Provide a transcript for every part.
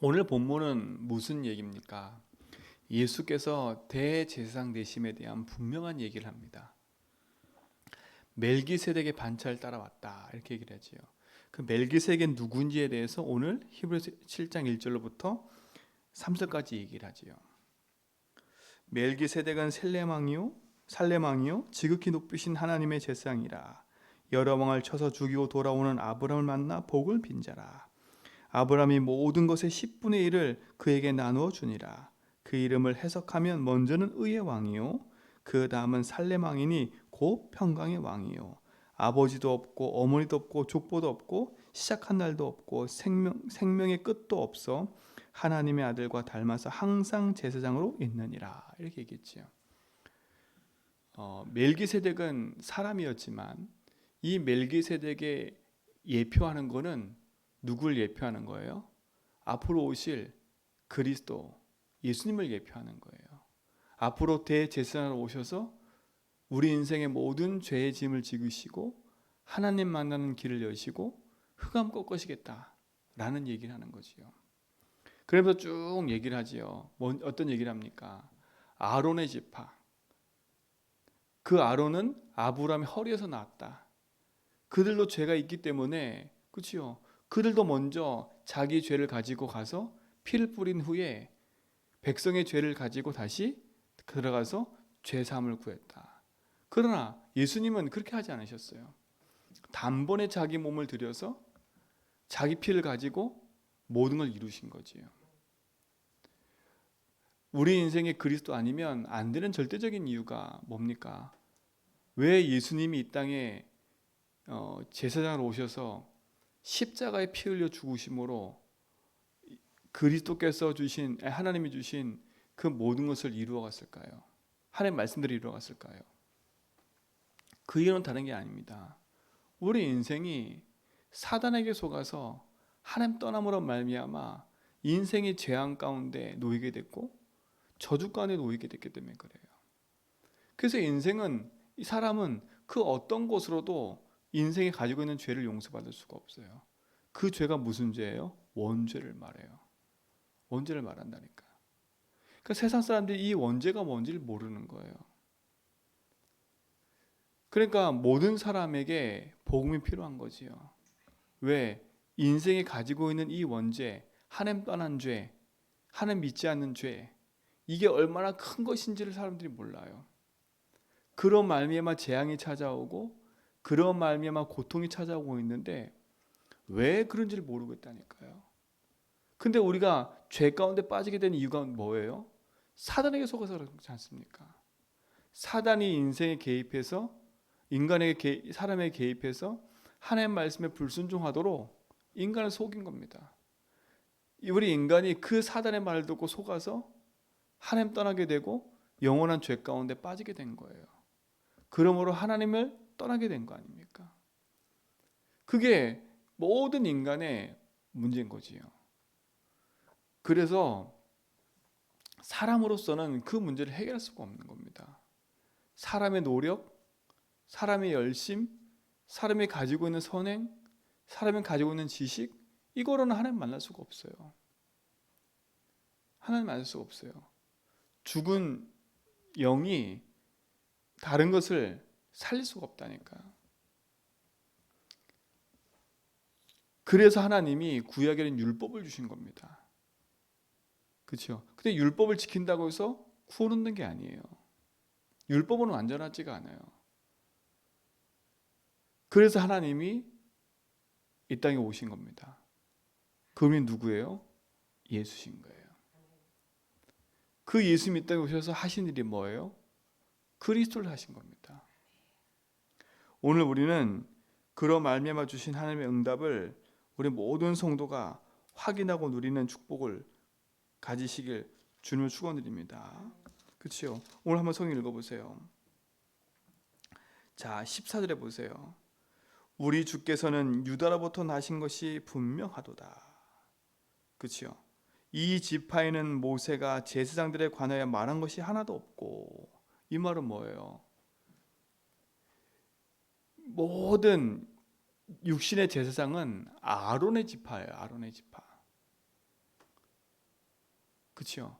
오늘 본문은 무슨 얘기입니까? 예수께서 대제사장 되심에 대한 분명한 얘기를 합니다. 멜기세덱의 반차를 따라왔다 이렇게 얘기를 하지요. 그 멜기세덱은 누군지에 대해서 오늘 히브리서 7장 1절로부터 3절까지 얘기를 하지요. 멜기세덱은 셀레망이요 살레망이요 지극히 높으신 하나님의 제사장이라 여러 왕을 쳐서 죽이고 돌아오는 아브라함을 만나 복을 빈 자라 아브라함이 모든 것의 10분의 1을 그에게 나누어 주니라. 그 이름을 해석하면 먼저는 의의 왕이요 그 다음은 살렘 왕이니 곧 평강의 왕이요. 아버지도 없고 어머니도 없고 족보도 없고 시작한 날도 없고 생명 생명의 끝도 없어 하나님의 아들과 닮아서 항상 제사장으로 있느니라. 이렇게 얘기했지요. 어, 멜기세덱은 사람이었지만 이 멜기세덱의 예표하는 거는 누굴 예표하는 거예요? 앞으로 오실 그리스도 예수님을 예표하는 거예요. 앞으로 대제사장으로 오셔서 우리 인생의 모든 죄의 짐을 지으시고 하나님 만나는 길을 여시고 흑암 꺾으시겠다라는 얘기를 하는 거지요. 그러면서 쭉 얘기를 하지요. 뭔, 어떤 얘기를 합니까? 아론의 지파. 그 아론은 아브라함의 허리에서 나왔다. 그들도 죄가 있기 때문에 그렇지요. 그들도 먼저 자기 죄를 가지고 가서 피를 뿌린 후에 백성의 죄를 가지고 다시 들어가서 죄 사함을 구했다. 그러나 예수님은 그렇게 하지 않으셨어요. 단번에 자기 몸을 들여서 자기 피를 가지고 모든 걸 이루신 거지요. 우리 인생에 그리스도 아니면 안 되는 절대적인 이유가 뭡니까? 왜 예수님이 이 땅에 어, 제사장으로 오셔서 십자가에 피 흘려 죽으심으로 그리스도께서 주신 하나님이 주신 그 모든 것을 이루어 갔을까요? 하나님 말씀들이 이루어 갔을까요? 그 이유는 다른 게 아닙니다. 우리 인생이 사단에게 속아서 하나님 떠남으로 말미암아 인생의 재앙 가운데 놓이게 됐고 저주 가운데 놓이게 됐기 때문에 그래요. 그래서 인생은 이 사람은 그 어떤 것으로도 인생이 가지고 있는 죄를 용서받을 수가 없어요. 그 죄가 무슨 죄예요? 원죄를 말해요. 원죄를 말한다니까. 그러니까 세상 사람들이 이 원죄가 뭔지를 모르는 거예요. 그러니까 모든 사람에게 복음이 필요한 거지요. 왜? 인생이 가지고 있는 이 원죄, 하나님 떠난 죄, 하나님 믿지 않는 죄, 이게 얼마나 큰 것인지를 사람들이 몰라요. 그런 말미암아 재앙이 찾아오고 그런 말미암아 고통이 찾아오고 있는데 왜 그런지를 모르겠다니까요. 근데 우리가 죄 가운데 빠지게 된 이유가 뭐예요? 사단에게 속아서 그렇지 않습니까? 사단이 인생에 개입해서 인간에게 사람에게 개입해서 하나님 말씀에 불순종하도록 인간을 속인 겁니다. 우리 인간이 그 사단의 말을 듣고 속아서 하나님 떠나게 되고 영원한 죄 가운데 빠지게 된 거예요. 그러므로 하나님을 떠나게 된 거 아닙니까? 그게 모든 인간의 문제인 거지요. 그래서 사람으로서는 그 문제를 해결할 수가 없는 겁니다. 사람의 노력, 사람의 열심, 사람이 가지고 있는 선행, 사람이 가지고 있는 지식, 이거로는 하나님 만날 수가 없어요. 하나님 만날 수가 없어요. 죽은 영이 다른 것을 살릴 수가 없다니까. 그래서 하나님이 구약에는 율법을 주신 겁니다. 그렇죠? 근데 율법을 지킨다고 해서 구원 얻는 게 아니에요. 율법은 완전하지가 않아요. 그래서 하나님이 이 땅에 오신 겁니다. 그분이 누구예요? 예수신 거예요. 그 예수님 이 땅에 오셔서 하신 일이 뭐예요? 그리스도를 하신 겁니다. 오늘 우리는 그런 말미암아 주신 하나님의 응답을 우리 모든 성도가 확인하고 누리는 축복을 가지시길 주님을 축원드립니다. 그렇죠? 오늘 한번 성경 읽어 보세요. 자, 14절에 보세요. 우리 주께서는 유다로부터 나신 것이 분명하도다. 그렇죠? 이 지파에는 모세가 제사장들에 관하여 말한 것이 하나도 없고 이 말은 뭐예요? 모든 육신의 제사장은 아론의 지파예요. 아론의 지파. 그렇죠?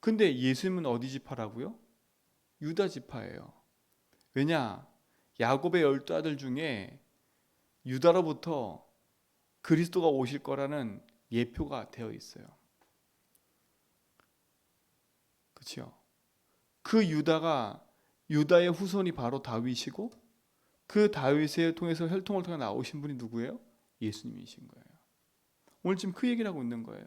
근데 예수님은 어디 지파라고요? 유다 지파예요. 왜냐? 야곱의 열두 아들 중에 유다로부터 그리스도가 오실 거라는 예표가 되어 있어요. 그렇죠? 그 유다가 유다의 후손이 바로 다윗이고 그 다윗을 통해서 혈통을 통해 나오신 분이 누구예요? 예수님이신 거예요. 오늘 지금 그 얘기를 하고 있는 거예요.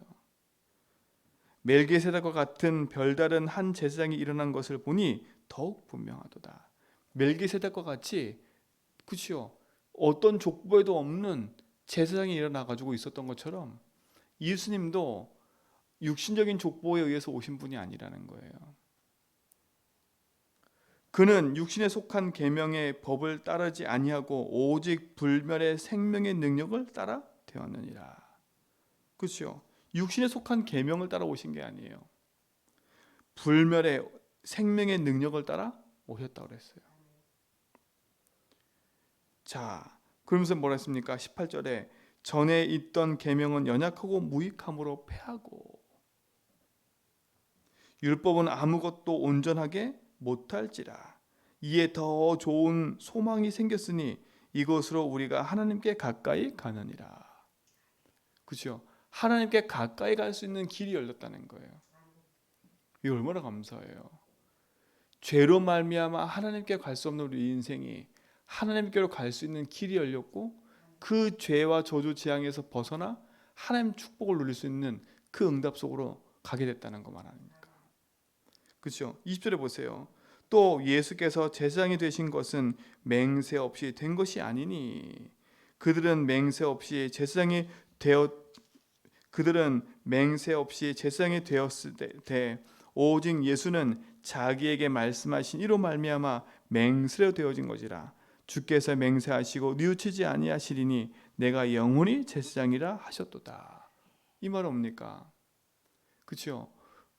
멜기세덱과 같은 별다른 한 제사장이 일어난 것을 보니 더욱 분명하도다. 멜기세덱과 같이 그렇죠. 어떤 족보에도 없는 제사장이 일어나 가지고 있었던 것처럼 예수님도 육신적인 족보에 의해서 오신 분이 아니라는 거예요. 그는 육신에 속한 계명의 법을 따르지 아니하고 오직 불멸의 생명의 능력을 따라 되었느니라. 그렇죠? 육신에 속한 계명을 따라 오신 게 아니에요. 불멸의 생명의 능력을 따라 오셨다고 그랬어요. 자, 그러면서 뭐라 했습니까? 18절에 전에 있던 계명은 연약하고 무익함으로 패하고 율법은 아무것도 온전하게 못할지라 이에 더 좋은 소망이 생겼으니 이것으로 우리가 하나님께 가까이 가느니라. 그렇죠? 하나님께 가까이 갈 수 있는 길이 열렸다는 거예요. 이 얼마나 감사해요. 죄로 말미암아 하나님께 갈 수 없는 우리 인생이 하나님께로 갈 수 있는 길이 열렸고 그 죄와 저주 재앙에서 벗어나 하나님 축복을 누릴 수 있는 그 응답 속으로 가게 됐다는 것만 아닙니까? 그렇죠? 20절에 보세요. 또 예수께서 제사장이 되신 것은 맹세 없이 된 것이 아니니 그들은 맹세 없이 제사장이 되었 그들은 맹세 없이 제사장이 되었을 때 오직 예수는 자기에게 말씀하신 이로 말미암아 맹세로 되어진 것이라 주께서 맹세하시고 뉘우치지 아니하시리니 내가 영원히 제사장이라 하셨도다. 이말 뭡니까? 그렇죠?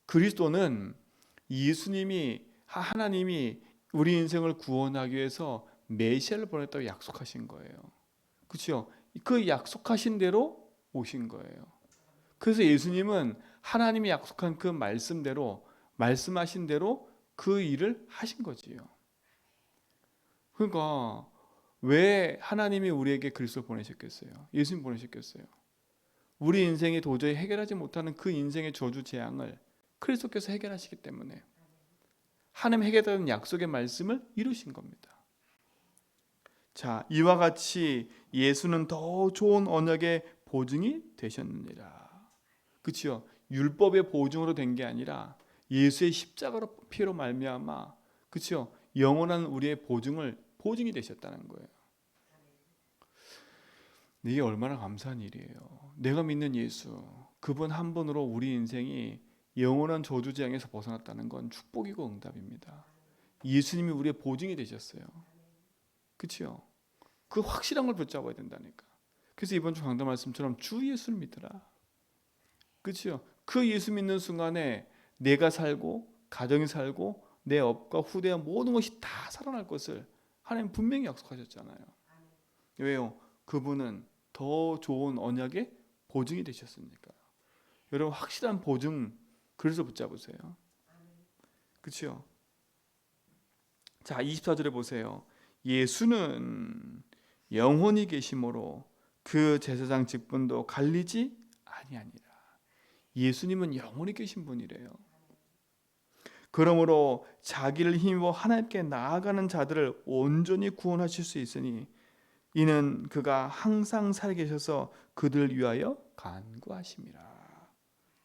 그리스도는 예수님이 하나님이 우리 인생을 구원하기 위해서 메시아를 보냈다고 약속하신 거예요. 그렇죠? 그 약속하신 대로 오신 거예요. 그래서 예수님은 하나님이 약속한 그 말씀대로 말씀하신 대로 그 일을 하신 거지요. 그러니까 왜 하나님이 우리에게 그리스도를 보내셨겠어요? 예수님 보내셨겠어요? 우리 인생이 도저히 해결하지 못하는 그 인생의 저주 재앙을 그리스도께서 해결하시기 때문에 하나님 해결하는 약속의 말씀을 이루신 겁니다. 자, 이와 같이 예수는 더 좋은 언약의 보증이 되셨느니라. 그렇죠? 율법의 보증으로 된 게 아니라 예수의 십자가로 피로 말미암아 그렇죠? 영원한 우리의 보증을 보증이 되셨다는 거예요. 이게 얼마나 감사한 일이에요. 내가 믿는 예수, 그분 한 분으로 우리 인생이 영원한 저주 재앙에서 벗어났다는 건 축복이고 응답입니다. 예수님이 우리의 보증이 되셨어요. 그렇죠? 그 확실한 걸 붙잡아야 된다니까. 그래서 이번 주 강단 말씀처럼 주 예수를 믿으라. 그렇죠? 그 예수 믿는 순간에 내가 살고 가정이 살고 내 업과 후대와 모든 것이 다 살아날 것을 하나님 분명히 약속하셨잖아요. 왜요? 그분은 더 좋은 언약의 보증이 되셨으니까. 여러분 확실한 보증 그래서 붙잡으세요. 그렇죠? 자, 24절에 보세요. 예수는 영원히 계심으로 그 제사장 직분도 갈리지 아니하니라. 예수님은 영원히 계신 분이래요. 그러므로 자기를 힘입어 하나님께 나아가는 자들을 온전히 구원하실 수 있으니 이는 그가 항상 살계셔서 그들 위하여 간구하심이라.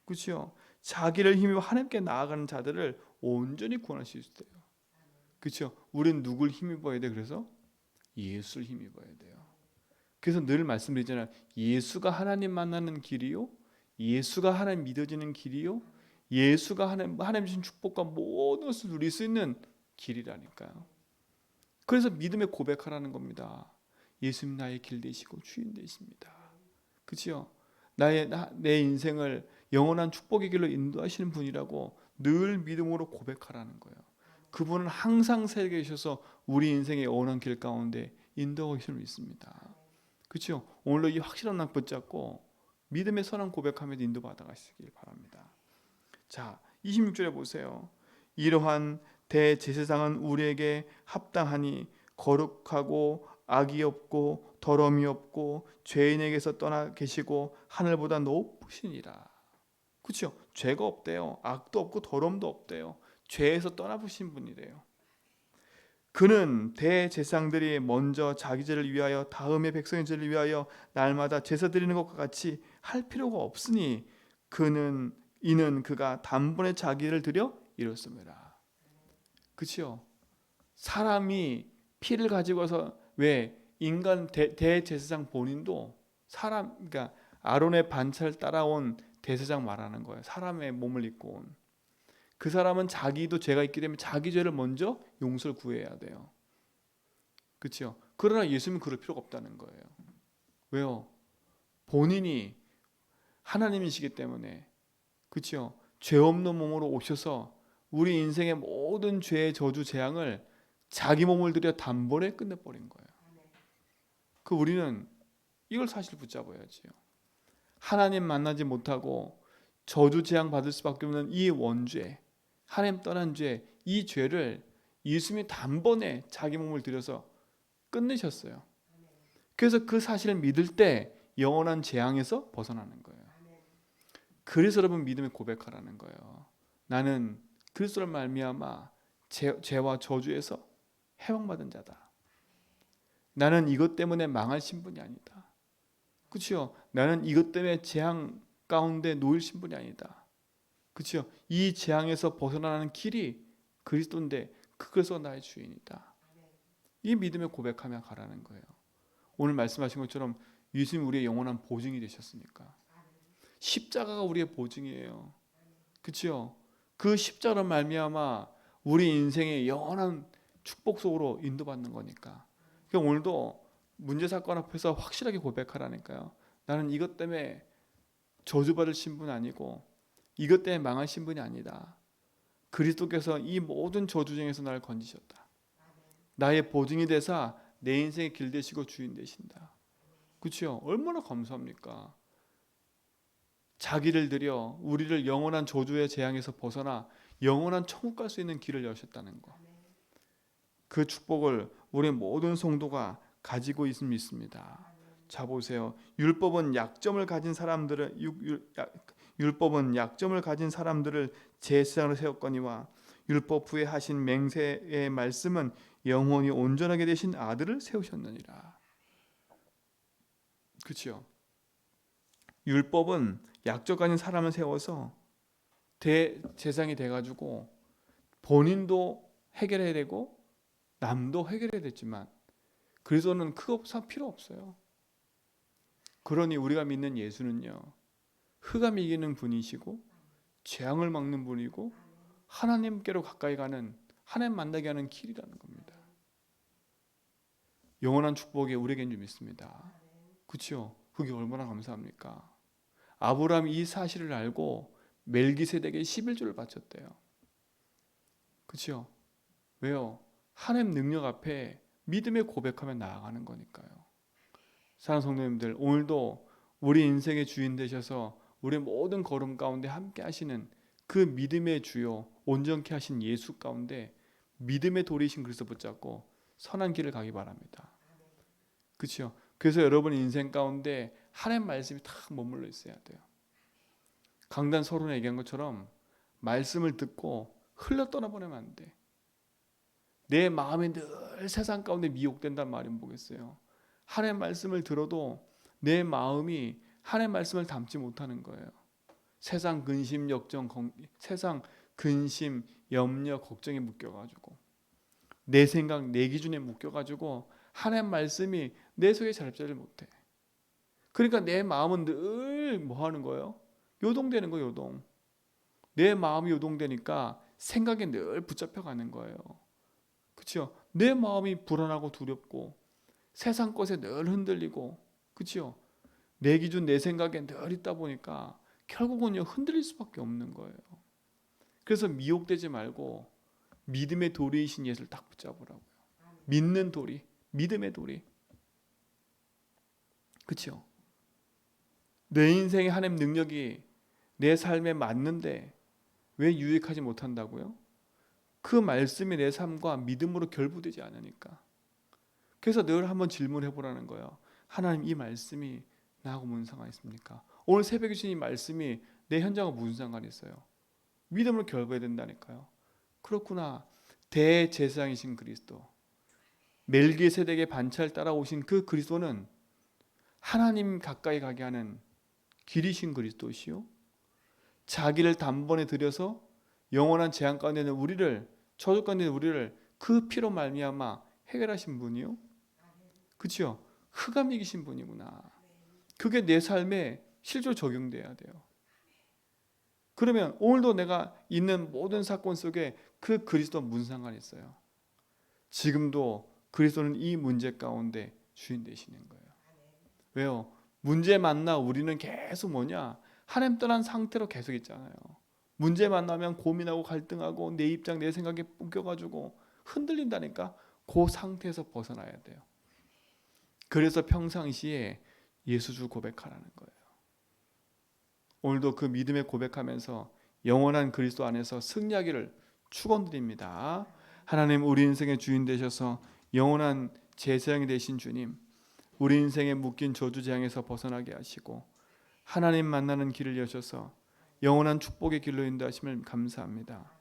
그렇죠? 자기를 힘입어 하나님께 나아가는 자들을 온전히 구원하실 수 있어요. 그렇죠? 우린 누굴 힘입어야 돼? 그래서 예수를 힘입어야 돼요. 그래서 늘 말씀드리잖아요. 예수가 하나님 만나는 길이요. 예수가 하나님 믿어지는 길이요. 예수가 하나님 하나님 주신 축복과 모든 것을 누릴 수 있는 길이라니까요. 그래서 믿음의 고백하라는 겁니다. 예수님 나의 길 되시고 주인 되십니다. 그렇죠? 나의 나, 내 인생을 영원한 축복의 길로 인도하시는 분이라고 늘 믿음으로 고백하라는 거예요. 그분은 항상 살게 계셔서 우리 인생의 영원한 길 가운데 인도하시는 있습니다. 그렇죠? 오늘도 이 확실한 날 붙잡고 믿음의 선한 고백하며 인도받아 가시길 바랍니다. 자, 26절에 보세요. 이러한 대제사장은 우리에게 합당하니 거룩하고 악이 없고 더러움이 없고 죄인에게서 떠나 계시고 하늘보다 높으시니라. 그렇죠? 죄가 없대요. 악도 없고 더러움도 없대요. 죄에서 떠나보신 분이래요. 그는 대제사장들이 먼저 자기 죄를 위하여 다음에 백성의 죄를 위하여 날마다 제사 드리는 것과 같이 할 필요가 없으니 그는 이는 그가 단번에 자기를 드려 이뤘습니다. 그렇죠? 사람이 피를 가지고 와서 왜 인간 대, 대제사장 본인도 사람 그러니까 아론의 반차를 따라온 대제사장 말하는 거예요. 사람의 몸을 입고 온. 그 사람은 자기도 죄가 있기 때문에 자기 죄를 먼저 용서를 구해야 돼요. 그렇죠? 그러나 예수님은 그럴 필요가 없다는 거예요. 왜요? 본인이 하나님이시기 때문에 그렇죠? 죄 없는 몸으로 오셔서 우리 인생의 모든 죄의 저주 재앙을 자기 몸을 들여 단번에 끝내버린 거예요. 그 우리는 이걸 사실 붙잡아야지요. 하나님 만나지 못하고 저주 재앙 받을 수밖에 없는 이 원죄, 하나님 떠난 죄, 이 죄를 예수님이 단번에 자기 몸을 들여서 끝내셨어요. 그래서 그 사실을 믿을 때 영원한 재앙에서 벗어나는 거예요. 그래서 여러분 믿음의 고백하라는 거예요. 나는 그리스도를 말미암아 죄, 죄와 저주에서 해방받은 자다. 나는 이것 때문에 망할 신분이 아니다. 그렇죠? 나는 이것 때문에 재앙 가운데 놓일 신분이 아니다. 그렇죠? 이 재앙에서 벗어나는 길이 그리스도인데 그것서 나의 주인이다. 이 믿음의 고백하며 가라는 거예요. 오늘 말씀하신 것처럼 예수님 우리의 영원한 보증이 되셨으니까. 십자가가 우리의 보증이에요. 그렇죠? 그 십자가로 말미암아 우리 인생의 영원한 축복 속으로 인도받는 거니까. 그러니까 오늘도 문제 사건 앞에서 확실하게 고백하라니까요. 나는 이것 때문에 저주받을 신분 아니고 이것 때문에 망할 신분이 아니다. 그리스도께서 이 모든 저주 중에서 나를 건지셨다. 나의 보증이 되사 내 인생의 길 되시고 주인 되신다. 그렇죠? 얼마나 감사합니까? 자기를 들여 우리를 영원한 저주의 재앙에서 벗어나 영원한 천국 갈 수 있는 길을 여셨다는 거. 그 축복을 우리 모든 성도가 가지고 있음 믿습니다. 자 보세요. 율법은 약점을 가진 사람들을 율법은 약점을 가진 사람들을 제사장으로 세웠거니와 율법 후에 하신 맹세의 말씀은 영원히 온전하게 되신 아들을 세우셨느니라. 그렇죠? 율법은 약점 가진 사람을 세워서 대제상이 돼가지고 본인도 해결해야 되고 남도 해결해야 됐지만 그리스도는 그거 필요 없어요. 그러니 우리가 믿는 예수는요 흑암 이기는 분이시고 재앙을 막는 분이고 하나님께로 가까이 가는 하나님 만나게 하는 길이라는 겁니다. 영원한 축복이 우리에겐 좀 있습니다. 그렇죠? 그게 얼마나 감사합니까? 아브라함이 이 사실을 알고 멜기세덱에 11조를 바쳤대요. 그렇죠? 왜요? 하나님 능력 앞에 믿음의 고백하며 나아가는 거니까요. 사랑하는 성도님들, 오늘도 우리 인생의 주인 되셔서 우리 모든 걸음 가운데 함께 하시는 그 믿음의 주요 온전케 하신 예수 가운데 믿음의 돌이신 그리스도 붙잡고 선한 길을 가기 바랍니다. 그렇죠? 그래서 여러분 인생 가운데 하나님 말씀이 탁 머물러 있어야 돼요. 강단 서론에 얘기한 것처럼 말씀을 듣고 흘러 떠나보내면 안 돼. 내 마음이 늘 세상 가운데 미혹된단 말이 뭐겠어요. 하나님 말씀을 들어도 내 마음이 하나님 말씀을 담지 못하는 거예요. 세상 근심 역정 세상 근심 염려 걱정에 묶여 가지고 내 생각 내 기준에 묶여 가지고 하나님 말씀이 내 속에 자립자를 못해. 그러니까 내 마음은 늘 뭐 하는 거예요? 요동되는 거 요동. 내 마음이 요동되니까 생각에 늘 붙잡혀 가는 거예요. 그렇죠? 내 마음이 불안하고 두렵고 세상 것에 늘 흔들리고 그렇죠? 내 기준 내 생각에 늘 있다 보니까 결국은요 흔들릴 수밖에 없는 거예요. 그래서 미혹되지 말고 믿음의 도리이신 예수를 딱 붙잡으라고요. 믿는 도리, 믿음의 도리. 그렇죠? 내 인생의 하나님 능력이 내 삶에 맞는데 왜 유익하지 못한다고요? 그 말씀이 내 삶과 믿음으로 결부되지 않으니까. 그래서 늘 한번 질문해 보라는 거예요. 하나님 이 말씀이 나하고 무슨 상관 있습니까? 오늘 새벽에 주신 이 말씀이 내 현장과 무슨 상관이 있어요? 믿음으로 결부해야 된다니까요. 그렇구나. 대제사장이신 그리스도. 멜기세덱의 반차를 따라오신 그 그리스도는 하나님 가까이 가게 하는 길이신 그리스도시요. 자기를 단번에 들여서 영원한 재앙 가운데 있는 우리를 저주 가운데 있는 우리를 그 피로 말미암아 해결하신 분이요. 그렇죠? 흑암 이기신 분이구나. 그게 내 삶에 실제로 적용돼야 돼요. 그러면 오늘도 내가 있는 모든 사건 속에 그 그리스도 무슨 상관이 있어요? 지금도 그리스도는 이 문제 가운데 주인 되시는 거예요. 왜요? 문제 만나 우리는 계속 뭐냐? 하나님 떠난 상태로 계속 있잖아요. 문제 만나면 고민하고 갈등하고 내 입장 내 생각에 뿜겨가지고 흔들린다니까 그 상태에서 벗어나야 돼요. 그래서 평상시에 예수주 고백하라는 거예요. 오늘도 그 믿음의 고백하면서 영원한 그리스도 안에서 승리하기를 축원드립니다. 하나님 우리 인생의 주인 되셔서 영원한 제사장이 되신 주님, 우리 인생에 묶인 저주 재앙에서 벗어나게 하시고 하나님 만나는 길을 여셔서 영원한 축복의 길로 인도하심을 감사합니다.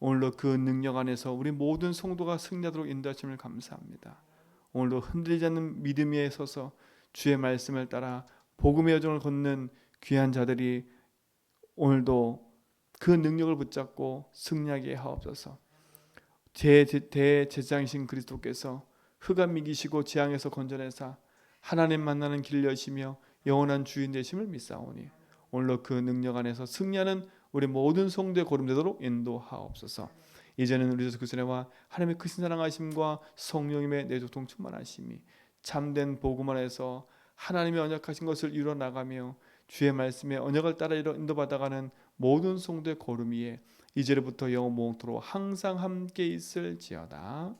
오늘도 그 능력 안에서 우리 모든 성도가 승리하도록 인도하심을 감사합니다. 오늘도 흔들리지 않는 믿음 위에 서서 주의 말씀을 따라 복음의 여정을 걷는 귀한 자들이 오늘도 그 능력을 붙잡고 승리하게 하옵소서. 제 대제장이신 그리스도께서 흑암 이기시고 재앙에서 건져내사 하나님 만나는 길을 여시며 영원한 주인 되심을 믿사오니 오늘로 그 능력 안에서 승리하는 우리 모든 성도의 걸음되도록 인도하옵소서. 이제는 우리 예수 그리스도와 하나님의 크신 사랑하심과 성령님의 내조통 충만하심이 참된 복음 안에서 하나님의 언약하신 것을 이루어 나가며 주의 말씀에 언약을 따라 인도받아가는 모든 성도의 걸음 위에 이제부터 영원 몽토로 항상 함께 있을지어다.